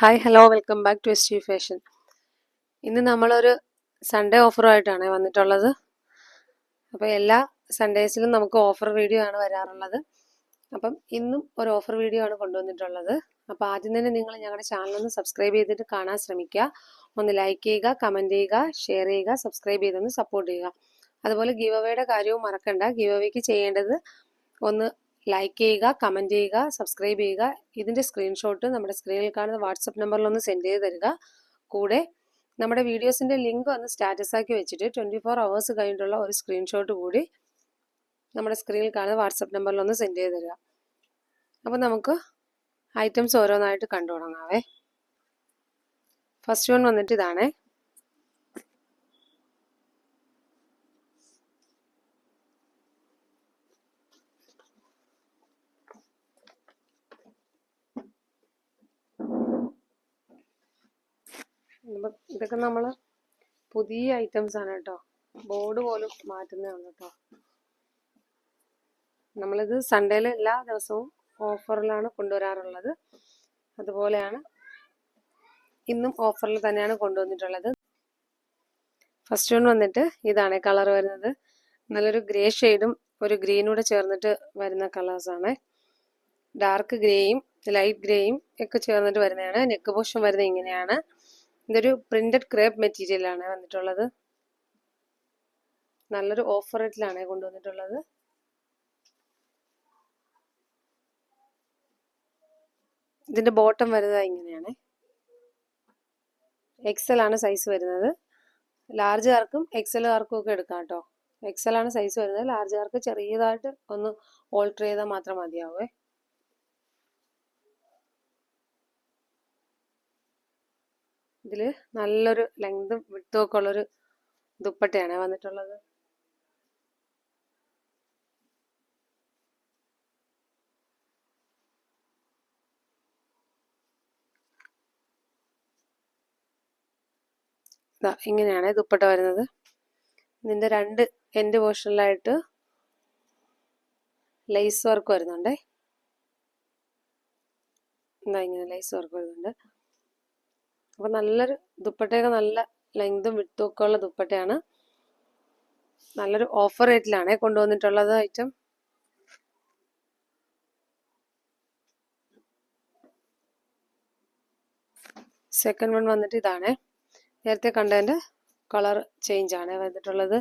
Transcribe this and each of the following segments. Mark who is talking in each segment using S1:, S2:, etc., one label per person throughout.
S1: Hi hello welcome back to S T fashion ഇന്ന് നമ്മളൊരു Sunday ഓഫറുമായിട്ടാണ് വന്നിട്ടുള്ളത്. അപ്പോൾ എല്ലാ സൺഡേസിലും നമുക്ക് ഓഫർ വീഡിയോ ആണ് വരാറുള്ളത്. അപ്പം ഇന്നും ഒരു ഓഫർ വീഡിയോ ആണ് കൊണ്ടുവന്നിട്ടുള്ളത്. അപ്പോൾ ആദ്യം തന്നെ നിങ്ങൾ ഞങ്ങളുടെ ചാനലൊന്ന് സബ്സ്ക്രൈബ് ചെയ്തിട്ട് കാണാൻ ശ്രമിക്കുക. ഒന്ന് ലൈക്ക് ചെയ്യുക കമന്റ് ചെയ്യുക ഷെയർ ചെയ്യുക സബ്സ്ക്രൈബ് ചെയ്തൊന്ന് സപ്പോർട്ട് ചെയ്യുക. അതുപോലെ ഗീവ് അവയുടെ കാര്യവും മറക്കണ്ട. ഗീവ് അവയ്ക്ക് ചെയ്യേണ്ടത് ഒന്ന് ലൈക്ക് ചെയ്യുക കമന്റ് ചെയ്യുക സബ്സ്ക്രൈബ് ചെയ്യുക. ഇതിന്റെ സ്ക്രീൻഷോട്ട് നമ്മുടെ സ്ക്രീനിൽ കാണുന്ന വാട്സപ്പ് നമ്പറിലൊന്ന് സെൻഡ് ചെയ്ത് തരിക. കൂടെ നമ്മുടെ വീഡിയോസിന്റെ ലിങ്ക് ഒന്ന് സ്റ്റാറ്റസ് ആക്കി വെച്ചിട്ട് ട്വന്റി ഫോർ അവേഴ്സ് കഴിഞ്ഞിട്ടുള്ള ഒരു സ്ക്രീൻഷോട്ട് കൂടി നമ്മുടെ സ്ക്രീനിൽ കാണുന്ന വാട്സപ്പ് നമ്പറിലൊന്ന് സെൻഡ് ചെയ്ത് തരിക. അപ്പോൾ നമുക്ക് ഐറ്റംസ് ഓരോന്നായിട്ട് കണ്ടു തുടങ്ങാവേ ഫസ്റ്റ് വൺ വന്നിട്ട് ഇതാണേ. ഇപ്പം ഇതൊക്കെ നമ്മൾ പുതിയ ഐറ്റംസ് ആണ് കേട്ടോ. ബോർഡ് പോലും മാറ്റുന്നതാണ് കേട്ടോ. നമ്മളിത് സൺഡേയിൽ എല്ലാ ദിവസവും ഓഫറിലാണ് കൊണ്ടുവരാറുള്ളത്. അതുപോലെയാണ് ഇന്നും ഓഫറിൽ തന്നെയാണ് കൊണ്ടുവന്നിട്ടുള്ളത്. ഫസ്റ്റ് വൺ വന്നിട്ട് ഇതാണ് കളർ വരുന്നത്. നല്ലൊരു ഗ്രേ ഷെയ്ഡും ഒരു ഗ്രീനൂടെ ചേർന്നിട്ട് വരുന്ന കളേഴ്സാണ് ഡാർക്ക് ഗ്രേയും ലൈറ്റ് ഗ്രേയും ഒക്കെ ചേർന്നിട്ട് വരുന്നതാണ്. നെക്ക് പോഷൻ വരുന്നത് ഇങ്ങനെയാണ്. ഇതൊരു പ്രിന്റഡ് ക്രേപ്പ് മെറ്റീരിയൽ ആണ് വന്നിട്ടുള്ളത്. നല്ലൊരു ഓഫർ റേറ്റിലാണ് കൊണ്ടുവന്നിട്ടുള്ളത്. ഇതിന്റെ ബോട്ടം വരുന്നത് ഇങ്ങനെയാണ്. എക്സൽ ആണ് സൈസ് വരുന്നത്. ലാർജ് ആർക്കും എക്സൽ ആർക്കും ഒക്കെ എടുക്കാം കേട്ടോ. എക്സൽ ആണ് സൈസ് വരുന്നത്. ലാർജ് ആർക്ക് ചെറിയതായിട്ട് ഒന്ന് ഓൾട്ടർ ചെയ്താൽ മാത്രം മതിയാവേ. ഇതിൽ നല്ലൊരു ലെങ്തും വിട്ടും ഒക്കെ ഉള്ളൊരു ദുപ്പട്ടയാണ് വന്നിട്ടുള്ളത്. ഇങ്ങനെയാണ് ദുപ്പട്ട വരുന്നത്. ഇതിന്റെ രണ്ട് എൻഡ് പോർഷനിലായിട്ട് ലൈസ് വർക്ക് വരുന്നുണ്ടേ. എന്താ ഇങ്ങനെ ലൈസ് വർക്ക് വരുന്നുണ്ട്. അപ്പൊ നല്ലൊരു ദുപ്പട്ടയൊക്കെ നല്ല ലെങ്തും വിട്ടും ഒക്കെ ഉള്ള ദുപ്പട്ടയാണ്. നല്ലൊരു ഓഫർ റേറ്റിലാണ് കൊണ്ടുവന്നിട്ടുള്ളത് ഐറ്റം സെക്കൻഡ് വൺ വന്നിട്ട് ഇതാണ്. നേരത്തെ കണ്ടതിന്റെ കളർ ചേഞ്ച് ആണ് വന്നിട്ടുള്ളത്.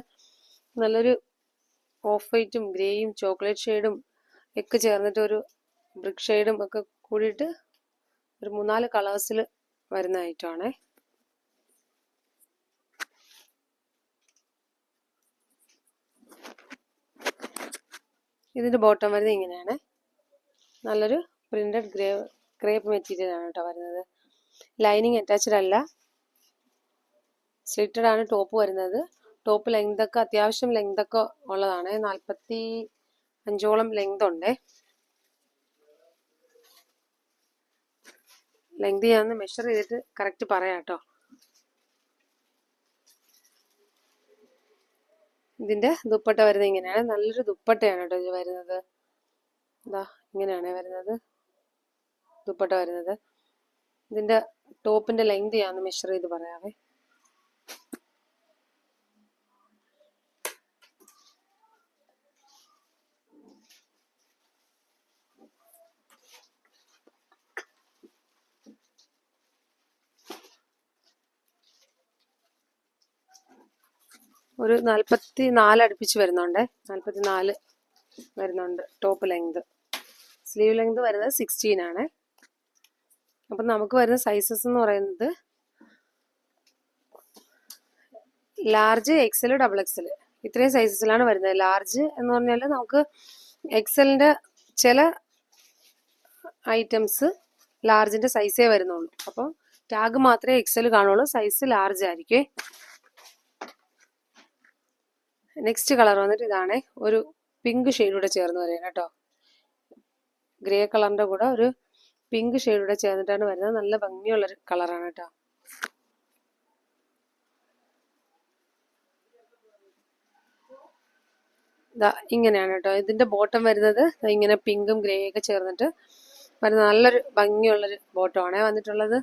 S1: നല്ലൊരു ഓഫ് വൈറ്റും ഗ്രേയും ചോക്ലേറ്റ് ഷെയ്ഡും ഒക്കെ ചേർന്നിട്ട് ഒരു ബ്രിക് ഷെയ്ഡും ഒക്കെ കൂടിയിട്ട് ഒരു മൂന്നാൽ കളേഴ്സിൽ വരുന്ന ഐറ്റമാണ് ഇതിന്റെ ബോട്ടം വരുന്നത് ഇങ്ങനെയാണ്. നല്ലൊരു പ്രിന്റഡ് ഗ്രേ ക്രേപ്പ് മെറ്റീരിയൽ ആണ് കേട്ടോ വരുന്നത്. ലൈനിങ് അറ്റാച്ച്ഡ് അല്ല. സ്ലിറ്റഡ് ആണ് ടോപ്പ് വരുന്നത്. ടോപ്പ് ലെങ്ത് ഒക്കെ അത്യാവശ്യം ലെങ്ത് ഒക്കെ ഉള്ളതാണ്. നാൽപ്പത്തി അഞ്ചോളം ലെങ്ത് ഉണ്ട്. ലെങ്ത് ഞാൻ മെഷർ ചെയ്തിട്ട് കറക്റ്റ് പറയാം കേട്ടോ ഇതിന്റെ ദുപ്പട്ട വരുന്നത് ഇങ്ങനെയാണ്. നല്ലൊരു ദുപ്പട്ടയാണ് കേട്ടോ ഇത് വരുന്നത്. ഇതാ ഇങ്ങനെയാണ് വരുന്നത്. ദുപ്പട്ട വരുന്നത്. ഇതിന്റെ ടോപ്പിന്റെ ലെങ്ത് ഞാൻ മെഷർ ചെയ്ത് പറയാവേ. ഒരു നാൽപ്പത്തി നാല് അടുപ്പിച്ച് വരുന്നുണ്ട്. നാൽപ്പത്തി നാല് വരുന്നുണ്ട് ടോപ്പ് ലെങ്ത് സ്ലീവ് ലെങ്ത് വരുന്നത് സിക്സ്റ്റീൻ ആണ്. അപ്പം നമുക്ക് വരുന്ന സൈസസ് എന്ന് പറയുന്നത് ലാർജ് എക്സൽ ഡബിൾ എക്സൽ ഇത്രയും സൈസസിലാണ് വരുന്നത്. ലാർജ് എന്ന് പറഞ്ഞാൽ നമുക്ക് എക്സലിന്റെ ചില ഐറ്റംസ് ലാർജിന്റെ സൈസേ വരുന്നുള്ളൂ. അപ്പോൾ ടാഗ് മാത്രമേ എക്സൽ കാണുള്ളൂ. സൈസ് ലാർജ് ആയിരിക്കും. നെക്സ്റ്റ് കളർ വന്നിട്ട് ഇതാണ് ഒരു പിങ്ക് ഷെയ്ഡൂടെ ചേർന്ന് വരുന്നത് കേട്ടോ ഗ്രേ കളറിന്റെ കൂടെ ഒരു പിങ്ക് ഷെയ്ഡൂടെ ചേർന്നിട്ടാണ് വരുന്നത്. നല്ല ഭംഗിയുള്ളൊരു കളറാണ് കേട്ടോ ഇങ്ങനെയാണ് കേട്ടോ ഇതിന്റെ ബോട്ടം വരുന്നത് ഇങ്ങനെ പിങ്കും ഗ്രേ ഒക്കെ ചേർന്നിട്ട് വരുന്ന നല്ലൊരു ഭംഗിയുള്ളൊരു ബോട്ടമാണ് വന്നിട്ടുള്ളത്.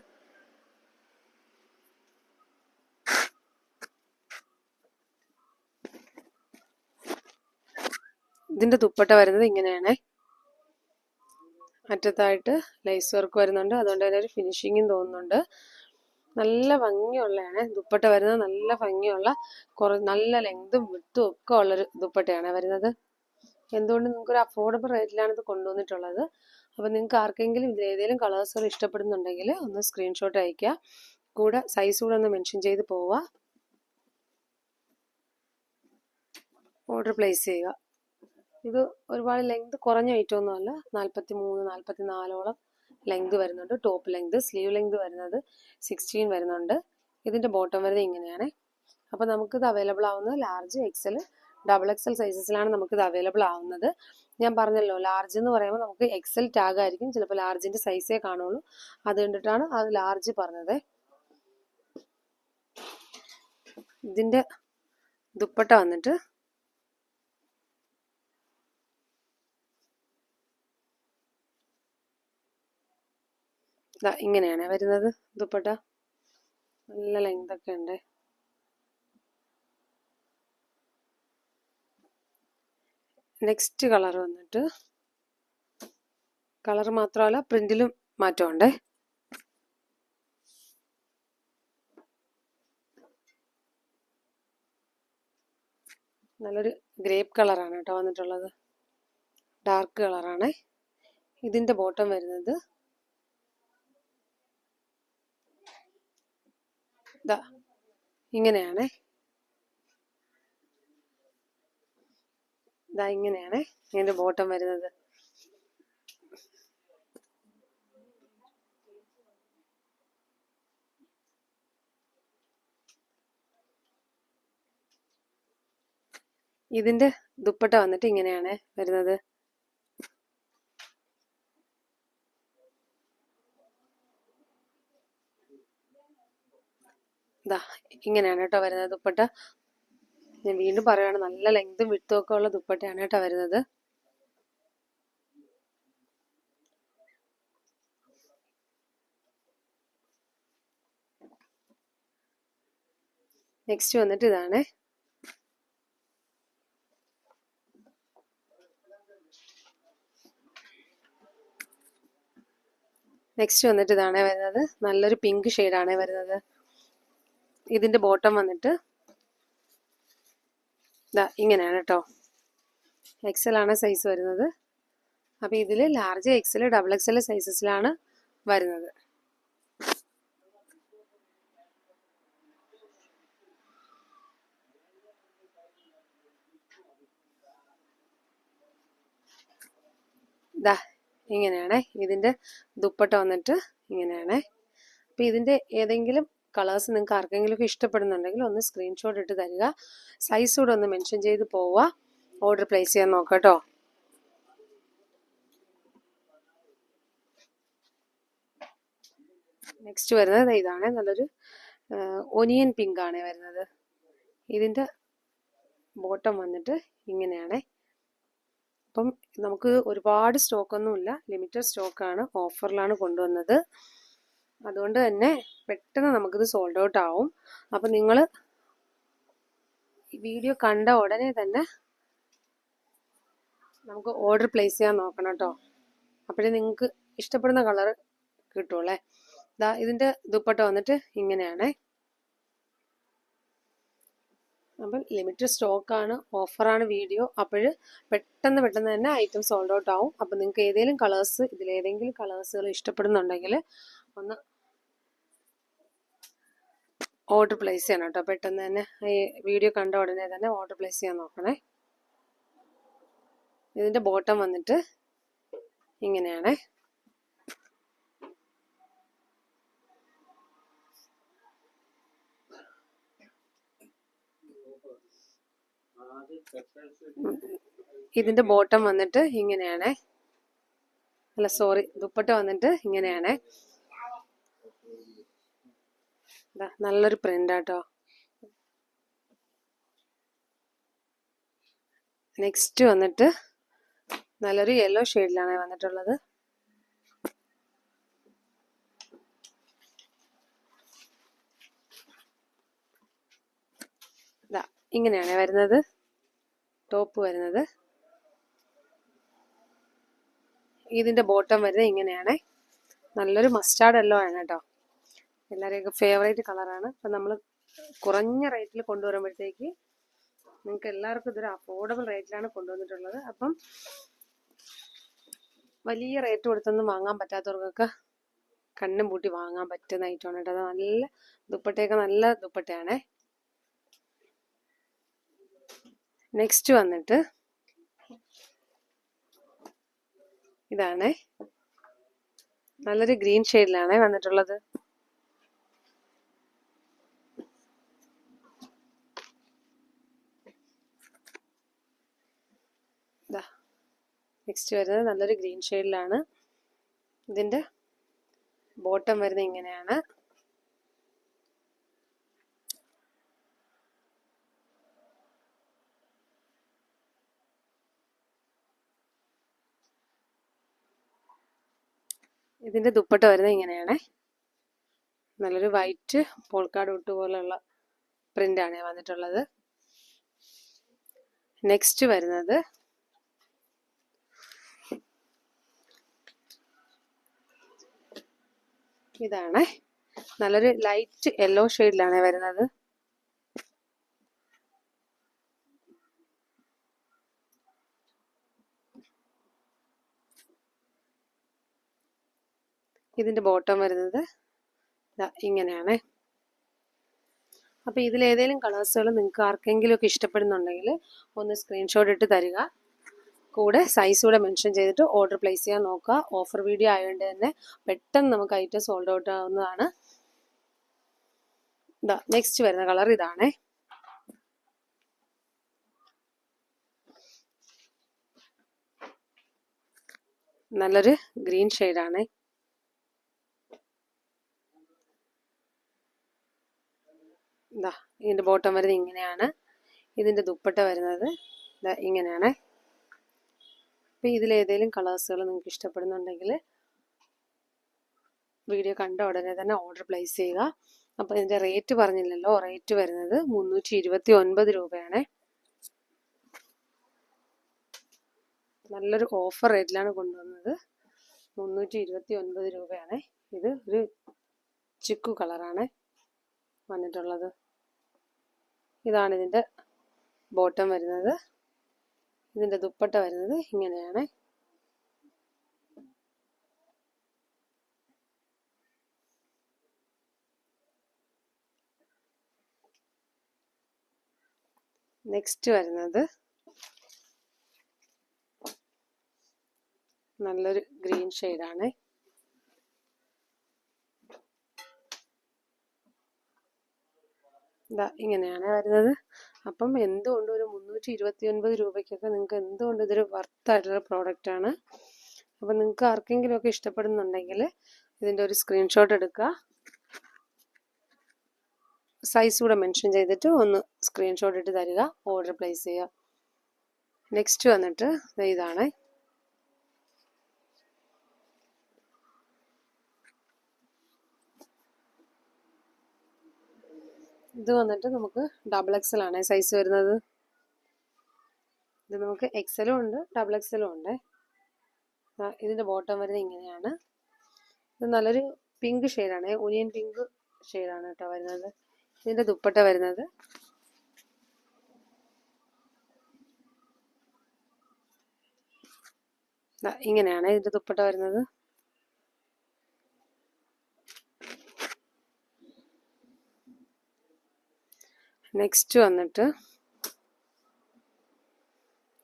S1: ഇതിന്റെ ദുപ്പട്ട വരുന്നത് ഇങ്ങനെയാണ്. അറ്റത്തായിട്ട് ലൈസ് വർക്ക് വരുന്നുണ്ട്. അതുകൊണ്ട് തന്നെ ഒരു ഫിനിഷിങ്ങും തോന്നുന്നുണ്ട്. നല്ല ഭംഗിയുള്ളതാണ്. ദുപ്പട്ട വരുന്നത് നല്ല ഭംഗിയുള്ള കുറ നല്ല ലെങ്തും വിട്ടും ഒക്കെ ഉള്ളൊരു ദുപ്പട്ടയാണ് വരുന്നത്. എന്തുകൊണ്ട് നിങ്ങൾക്ക് അഫോർഡബിൾ റേറ്റിലാണ് ഇത് കൊണ്ടുവന്നിട്ടുള്ളത്? അപ്പോൾ നിങ്ങൾക്ക് ആർക്കെങ്കിലും ഇതിൽ ഏതെങ്കിലും കളേഴ്സുകൾ ഇഷ്ടപ്പെടുന്നുണ്ടെങ്കിൽ ഒന്ന് സ്ക്രീൻഷോട്ട് അയയ്ക്കുക. കൂടെ സൈസ് കൂടെ ഒന്ന് മെൻഷൻ ചെയ്ത് പോവുക. ഓർഡർ പ്ലേസ് ചെയ്യുക. ഇത് ഒരുപാട് ലെങ്ത് കുറഞ്ഞ ഐറ്റം ഒന്നുമല്ല നാൽപ്പത്തി മൂന്ന് നാൽപ്പത്തി നാലോളം ലെങ്ത് വരുന്നുണ്ട്. ടോപ്പ് ലെങ്ത് സ്ലീവ് ലെങ്ത് വരുന്നത് സിക്സ്റ്റീൻ വരുന്നുണ്ട്. ഇതിന്റെ ബോട്ടം വരുന്നത് ഇങ്ങനെയാണ്. അപ്പോൾ നമുക്കിത് അവൈലബിൾ ആവുന്നത് ലാർജ് എക്സൽ ഡബിൾ എക്സൽ സൈസസിലാണ് നമുക്കിത് അവൈലബിൾ ആവുന്നത്. ഞാൻ പറഞ്ഞല്ലോ ലാർജ് എന്ന് പറയുമ്പോൾ നമുക്ക് എക്സൽ ടാഗ് ആയിരിക്കും. ചിലപ്പോൾ ലാർജിന്റെ സൈസേ കാണുള്ളൂ. അത് കണ്ടിട്ടാണ് അത് ലാർജ് പറഞ്ഞത്. ഇതിന്റെ ദുപ്പട്ട വന്നിട്ട് ഇങ്ങനെയാണ് വരുന്നത്. ദുപ്പട്ട. നല്ല ലെങ്ത് ഒക്കെ ഉണ്ട്. നെക്സ്റ്റ് കളർ വന്നിട്ട് കളർ മാത്രമല്ല പ്രിന്റിലും മാറ്റമുണ്ട്. നല്ലൊരു ഗ്രേപ്പ് കളറാണ് കേട്ടോ വന്നിട്ടുള്ളത്. ഡാർക്ക് കളറാണ് ഇതിന്റെ ബോട്ടം വരുന്നത് ദാ ഇങ്ങനെയാണേ. ഇതാ ഇങ്ങനെയാണ് ഇതിന്റെ ബോട്ടം വരുന്നത്. ഇതിന്റെ ദുപ്പട്ട വന്നിട്ട് ഇങ്ങനെയാണ് വരുന്നത്. ഇതാ ഇങ്ങനെയാണ് കേട്ടോ വരുന്നത് ദുപ്പട്ട. ഞാൻ വീണ്ടും പറയുകയാണ് നല്ല ലെങ്തും വിട്ടും ഒക്കെ ഉള്ള ദുപ്പട്ടയാണ് കേട്ടോ വരുന്നത്. നെക്സ്റ്റ് വന്നിട്ട് ഇതാണ്. നെക്സ്റ്റ് വന്നിട്ട് ഇതാണേ വരുന്നത്. നല്ലൊരു പിങ്ക് ഷെയ്ഡാണേ വരുന്നത്. ഇതിന്റെ ബോട്ടം വന്നിട്ട് ഇതാ ഇങ്ങനെയാണ് കേട്ടോ എക്സൽ ആണ് സൈസ് വരുന്നത്. അപ്പോൾ ഇതിൽ ലാർജ് എക്സൽ ഡബിൾ എക്സൽ സൈസസിലാണ് വരുന്നത്. ദാ ഇങ്ങനെയാണേ. ഇതിന്റെ ദുപ്പട്ട വന്നിട്ട് ഇങ്ങനെയാണേ. അപ്പം ഇതിന്റെ ഏതെങ്കിലും കളേഴ്സ് നിങ്ങൾക്ക് ആർക്കെങ്കിലും ഇഷ്ടപ്പെടുന്നുണ്ടെങ്കിൽ ഒന്ന് സ്ക്രീൻഷോട്ട് ഇട്ട് തരിക. സൈസ് കൂടെ ഒന്ന് മെൻഷൻ ചെയ്ത് പോവുക. ഓർഡർ പ്ലേസ് ചെയ്യാൻ നോക്കട്ടോ നെക്സ്റ്റ് വരുന്നത് ഇതാണ്. നല്ലൊരു ഒനിയൻ പിങ്ക് ആണ് വരുന്നത്. ഇതിന്റെ ബോട്ടം വന്നിട്ട് ഇങ്ങനെയാണ്. അപ്പം നമുക്ക് ഒരുപാട് സ്റ്റോക്കൊന്നുമില്ല ലിമിറ്റഡ് സ്റ്റോക്കാണ് ഓഫറിലാണ് കൊണ്ടുവന്നത്. അതുകൊണ്ട് തന്നെ പെട്ടെന്ന് നമുക്കിത് സോൾഡ് ഔട്ട് ആവും. അപ്പം നിങ്ങൾ വീഡിയോ കണ്ട ഉടനെ തന്നെ നമുക്ക് ഓർഡർ പ്ലേസ് ചെയ്യാൻ നോക്കണം കേട്ടോ അപ്പോഴേ നിങ്ങൾക്ക് ഇഷ്ടപ്പെടുന്ന കളർ കിട്ടുള്ളേ. ഇതാ ഇതിന്റെ ദുപ്പട്ട വന്നിട്ട് ഇങ്ങനെയാണേ. അപ്പം ലിമിറ്റഡ് സ്റ്റോക്കാണ് ഓഫറാണ് വീഡിയോ അപ്പോൾ പെട്ടെന്ന് പെട്ടെന്ന് തന്നെ ഐറ്റം സോൾഡ് ഔട്ട് ആവും. അപ്പം നിങ്ങൾക്ക് ഏതെങ്കിലും കളേഴ്സ് ഇതിലേതെങ്കിലും കളേഴ്സുകൾ ഇഷ്ടപ്പെടുന്നുണ്ടെങ്കിൽ ഒന്ന് ഓർഡർ പ്ലേസ് ചെയ്യണം കേട്ടോ. പെട്ടെന്ന് തന്നെ ഈ വീഡിയോ കണ്ട ഉടനെ തന്നെ ഓർഡർ പ്ലേസ് ചെയ്യാൻ നോക്കണേ. ഇതിന്റെ ബോട്ടം വന്നിട്ട് ഇങ്ങനെയാണേ. ഇതിന്റെ ബോട്ടം വന്നിട്ട് ഇങ്ങനെയാണേ. അല്ല സോറി ദുപ്പട്ട വന്നിട്ട് ഇങ്ങനെയാണ്. നല്ലൊരു പ്രിന്റ് ആട്ടോ. നെക്സ്റ്റ് വന്നിട്ട് നല്ലൊരു യെല്ലോ ഷെയ്ഡിലാണ് വന്നിട്ടുള്ളത്. ഇങ്ങനെയാണ് വരുന്നത്. ടോപ്പ് വരുന്നത്. ഇതിന്റെ ബോട്ടം വരുന്നത് ഇങ്ങനെയാണ്. നല്ലൊരു മസ്റ്റാർഡ് എല്ലോ ആണ് കേട്ടോ. എല്ലാവരെയൊക്കെ ഫേവറേറ്റ് കളറാണ് അപ്പം നമ്മൾ കുറഞ്ഞ റേറ്റിൽ കൊണ്ടുവരുമ്പോഴത്തേക്ക് നിങ്ങൾക്ക് എല്ലാവർക്കും ഇതൊരു അഫോർഡബിൾ റേറ്റിലാണ് കൊണ്ടുവന്നിട്ടുള്ളത്. അപ്പം വലിയ റേറ്റ് കൊടുത്തൊന്നും വാങ്ങാൻ പറ്റാത്തവർക്കൊക്കെ കണ്ണും പൂട്ടി വാങ്ങാൻ പറ്റുന്ന ഐറ്റമാണ് കേട്ടോ. നല്ല ദുപ്പട്ടയൊക്കെ നല്ല ദുപ്പട്ടയാണേ. നെക്സ്റ്റ് വന്നിട്ട് ഇതാണേ. നല്ലൊരു ഗ്രീൻ ഷെയ്ഡിലാണേ വന്നിട്ടുള്ളത്. നെക്സ്റ്റ് വരുന്നത് നല്ലൊരു ഗ്രീൻ ഷെയ്ഡിലാണ് ഇതിന്റെ ബോട്ടം വരുന്നത് ഇങ്ങനെയാണ്. ഇതിന്റെ ദുപ്പട്ട വരുന്നത് ഇങ്ങനെയാണ്. നല്ലൊരു വൈറ്റ് പോൾക്കാട് ഒട്ട് പോലെയുള്ള പ്രിന്റാണ് വന്നിട്ടുള്ളത്. നെക്സ്റ്റ് വരുന്നത് ഇതാണ്. നല്ലൊരു ലൈറ്റ് യെല്ലോ ഷെയ്ഡിലാണ് വരുന്നത്. ഇതിന്റെ ബോട്ടം വരുന്നത് ഇങ്ങനെയാണ്. അപ്പോൾ ഇതിലേതെങ്കിലും കളേഴ്സുകൾ നിങ്ങൾക്ക് ആർക്കെങ്കിലും ഒക്കെ ഇഷ്ടപ്പെടുന്നുണ്ടെങ്കിൽ ഒന്ന് സ്ക്രീൻഷോട്ട് ഇട്ട് തരിക. കൂടെ സൈസ് കൂടെ മെൻഷൻ ചെയ്തിട്ട് ഓർഡർ പ്ലേസ് ചെയ്യാൻ നോക്കുക. ഓഫർ വീഡിയോ ആയതുകൊണ്ട് തന്നെ പെട്ടെന്ന് നമുക്ക് ഐറ്റം സോൾഡ് ഔട്ട് ആവുന്നതാണ്. ഇതാ നെക്സ്റ്റ് വരുന്ന കളർ ഇതാണേ. നല്ലൊരു ഗ്രീൻ ഷെയ്ഡാണേ ഇതാ ഇതിന്റെ ബോട്ടം വരുന്നത് ഇങ്ങനെയാണ്. ഇതിന്റെ ദുപ്പട്ട വരുന്നത് ഇങ്ങനെയാണ്. അപ്പോൾ ഇതിലേതെങ്കിലും കളേഴ്സുകൾ നിങ്ങൾക്ക് ഇഷ്ടപ്പെടുന്നുണ്ടെങ്കിൽ വീഡിയോ കണ്ട ഉടനെ തന്നെ ഓർഡർ പ്ലേസ് ചെയ്യുക. അപ്പോൾ ഇതിന്റെ റേറ്റ് പറഞ്ഞില്ലല്ലോ. റേറ്റ് വരുന്നത് മുന്നൂറ്റി ഇരുപത്തി ഒൻപത് രൂപയാണ്. നല്ലൊരു ഓഫർ റേറ്റിലാണ് കൊണ്ടുവന്നത്. മുന്നൂറ്റി ഇരുപത്തി ഒൻപത് രൂപയാണ്. ഇത് ഒരു ചിക്കു കളറാണ് വന്നിട്ടുള്ളത്. ഇതാണ് ഇതിന്റെ ബോട്ടം വരുന്നത്. ഇതിന്റെ ദുപ്പട്ട വരുന്നത് ഇങ്ങനെയാണ്. നെക്സ്റ്റ് വരുന്നത് നല്ലൊരു ഗ്രീൻ ഷെയ്ഡാണ് ഇതാ ഇങ്ങനെയാണ് വരുന്നത്. അപ്പം എന്തുകൊണ്ട് ഒരു മുന്നൂറ്റി ഇരുപത്തി ഒൻപത് രൂപയ്ക്കൊക്കെ നിങ്ങൾക്ക് എന്തുകൊണ്ട് ഇതൊരു വർത്തായിട്ടുള്ള പ്രോഡക്റ്റ് ആണ്? അപ്പം നിങ്ങൾക്ക് ആർക്കെങ്കിലും ഒക്കെ ഇഷ്ടപ്പെടുന്നുണ്ടെങ്കിൽ ഇതിന്റെ ഒരു സ്ക്രീൻഷോട്ട് എടുക്കുക. സൈസ് കൂടെ മെൻഷൻ ചെയ്തിട്ട് ഒന്ന് സ്ക്രീൻഷോട്ട് ഇട്ട് തരിക ഓർഡർ പ്ലേസ് ചെയ്യുക. നെക്സ്റ്റ് വന്നിട്ട് ഇതാണ്. ഇത് വന്നിട്ട് നമുക്ക് ഡബിൾ എക്സൽ ആണ്. സൈസ് വരുന്നത് ഇത് നമുക്ക് എക്സലും ഉണ്ട് ഡബിൾ എക്സലും ഉണ്ട്. ഇതിന്റെ ബോട്ടം വരുന്നത് ഇങ്ങനെയാണ്. ഇത് നല്ലൊരു പിങ്ക് ഷെയ്ഡാണ് ഒനിയൻ പിങ്ക് ഷെയ്ഡാണ് കേട്ടോ വരുന്നത്. ഇതിന്റെ ദുപ്പട്ട വരുന്നത്. ഇങ്ങനെയാണ് ഇതിന്റെ ദുപ്പട്ട വരുന്നത്. നെക്സ്റ്റ് വന്നിട്ട്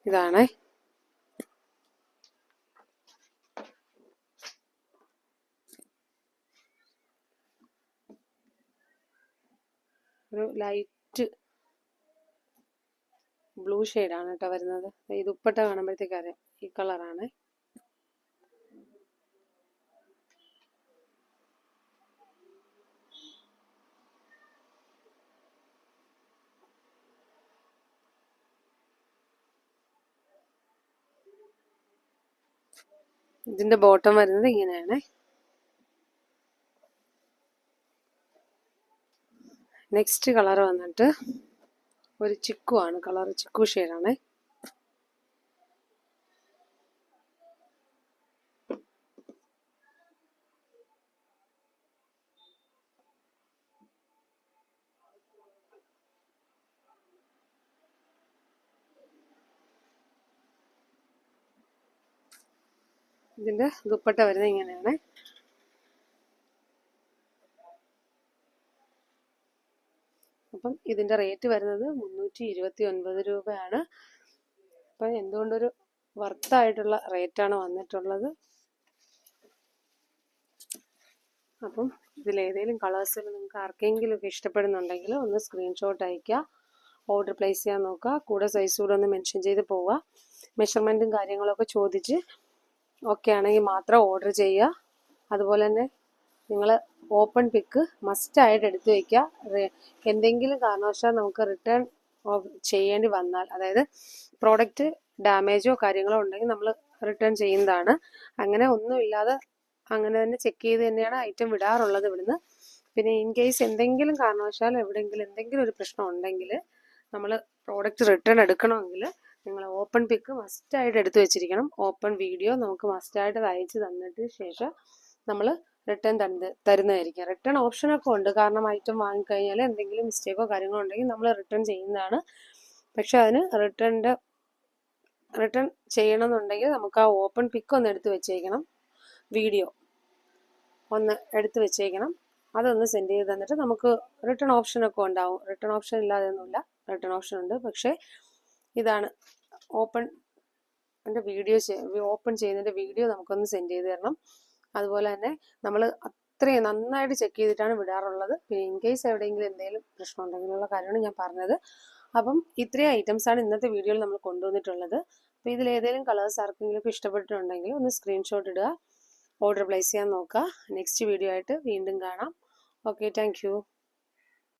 S1: ഇതാണ്. ഒരു ലൈറ്റ് ബ്ലൂ ഷെയ്ഡാണ് കേട്ടോ വരുന്നത്. ഈ ദുപ്പട്ട കാണുമ്പോഴത്തേക്കറിയാം ഈ കളറാണ് ഇതിന്റെ ബോട്ടം വരുന്നത് ഇങ്ങനെയാണ്. നെക്സ്റ്റ് കളർ വന്നിട്ട് ഒരു ചിക്കു ആണ് കളർ ചിക്കു ഷെയ്ഡാണ് ഇതിന്റെ ദുപ്പട്ട വരുന്നത് ഇങ്ങനെയാണ്. അപ്പം ഇതിന്റെ റേറ്റ് വരുന്നത് മുന്നൂറ്റി ഇരുപത്തി ഒൻപത് രൂപയാണ്. അപ്പം എന്തുകൊണ്ടൊരു വർത്തായിട്ടുള്ള റേറ്റാണ് വന്നിട്ടുള്ളത്. അപ്പം ഇതിലേതെങ്കിലും കളേഴ്സിൽ നിങ്ങൾക്ക് ആർക്കെങ്കിലും ഒക്കെ ഇഷ്ടപ്പെടുന്നുണ്ടെങ്കിൽ ഒന്ന് സ്ക്രീൻഷോട്ട് അയയ്ക്കുക. ഓർഡർ പ്ലേസ് ചെയ്യാൻ നോക്കുക. കൂടെ സൈസ് കൂടെ ഒന്ന് മെൻഷൻ ചെയ്ത് പോവുക. മെഷർമെന്റും കാര്യങ്ങളൊക്കെ ചോദിച്ച് ഓക്കെ ആണെങ്കിൽ മാത്രം ഓർഡർ ചെയ്യുക. അതുപോലെ തന്നെ നിങ്ങൾ ഓപ്പൺ പിക്ക് മസ്റ്റായിട്ട് എടുത്തു വയ്ക്കുക എന്തെങ്കിലും കാരണവശാൽ നമുക്ക് റിട്ടേൺ ചെയ്യേണ്ടി വന്നാൽ അതായത് പ്രോഡക്റ്റ് ഡാമേജോ കാര്യങ്ങളോ ഉണ്ടെങ്കിൽ നമ്മൾ റിട്ടേൺ ചെയ്യുന്നതാണ്. അങ്ങനെ ഒന്നുമില്ലാതെ അങ്ങനെ തന്നെ ചെക്ക് ചെയ്ത് തന്നെയാണ് ഐറ്റം വിടാറുള്ളത് ഇവിടുന്ന്. പിന്നെ ഇൻ കേസ് എന്തെങ്കിലും കാരണവശാൽ എവിടെയെങ്കിലും എന്തെങ്കിലും ഒരു പ്രശ്നം ഉണ്ടെങ്കിൽ നമ്മൾ പ്രോഡക്റ്റ് റിട്ടേൺ എടുക്കണമെങ്കിൽ നിങ്ങൾ ഓപ്പൺ പിക്ക് മസ്റ്റായിട്ട് എടുത്തു വെച്ചിരിക്കണം. ഓപ്പൺ വീഡിയോ നമുക്ക് മസ്റ്റായിട്ട് അയച്ച് തന്നിട്ട് ശേഷം നമ്മൾ റിട്ടേൺ തന്ന തരുന്നതായിരിക്കും. റിട്ടേൺ ഓപ്ഷനൊക്കെ ഉണ്ട്. കാരണം ഐറ്റം വാങ്ങിക്കഴിഞ്ഞാൽ എന്തെങ്കിലും മിസ്റ്റേക്കോ കാര്യങ്ങളോ ഉണ്ടെങ്കിൽ നമ്മൾ റിട്ടേൺ ചെയ്യുന്നതാണ്. പക്ഷെ അതിന് റിട്ടേണിന്റെ റിട്ടേൺ ചെയ്യണമെന്നുണ്ടെങ്കിൽ നമുക്ക് ആ ഓപ്പൺ പിക്ക് ഒന്ന് എടുത്ത് വെച്ചേക്കണം. വീഡിയോ ഒന്ന് എടുത്ത് വെച്ചേക്കണം. അതൊന്ന് സെൻഡ് ചെയ്ത് തന്നിട്ട് നമുക്ക് റിട്ടേൺ ഓപ്ഷനൊക്കെ ഉണ്ടാവും. റിട്ടേൺ ഓപ്ഷൻ ഇല്ലാതെയൊന്നുമില്ല റിട്ടേൺ ഓപ്ഷൻ ഉണ്ട്. പക്ഷേ ഇതാണ്. ഓപ്പൺ എന്റെ വീഡിയോ ഓപ്പൺ ചെയ്യുന്നതിന്റെ വീഡിയോ നമുക്കൊന്ന് സെൻഡ് ചെയ്ത് തരണം. അതുപോലെ തന്നെ നമ്മൾ അത്രയും നന്നായിട്ട് ചെക്ക് ചെയ്തിട്ടാണ് വിടാറുള്ളത്. പിന്നെ ഇൻ കേസ് എവിടെയെങ്കിലും എന്തെങ്കിലും പ്രശ്നം ഉണ്ടെങ്കിലുള്ള കാര്യമാണ് ഞാൻ പറഞ്ഞത്. അപ്പം ഇത്രയും ഐറ്റംസ് ആണ് ഇന്നത്തെ വീഡിയോയിൽ നമ്മൾ കൊണ്ടുവന്നിട്ടുള്ളത്. അപ്പോൾ ഇതിൽ ഏതെങ്കിലും കളേഴ്സ് ആർക്കെങ്കിലും ഇഷ്ടപ്പെട്ടിട്ടുണ്ടെങ്കിൽ ഒന്ന് സ്ക്രീൻഷോട്ട് ഇടുക ഓർഡർ പ്ലേസ് ചെയ്യാൻ നോക്കുക. നെക്സ്റ്റ് വീഡിയോ ആയിട്ട് വീണ്ടും കാണാം. Okay thank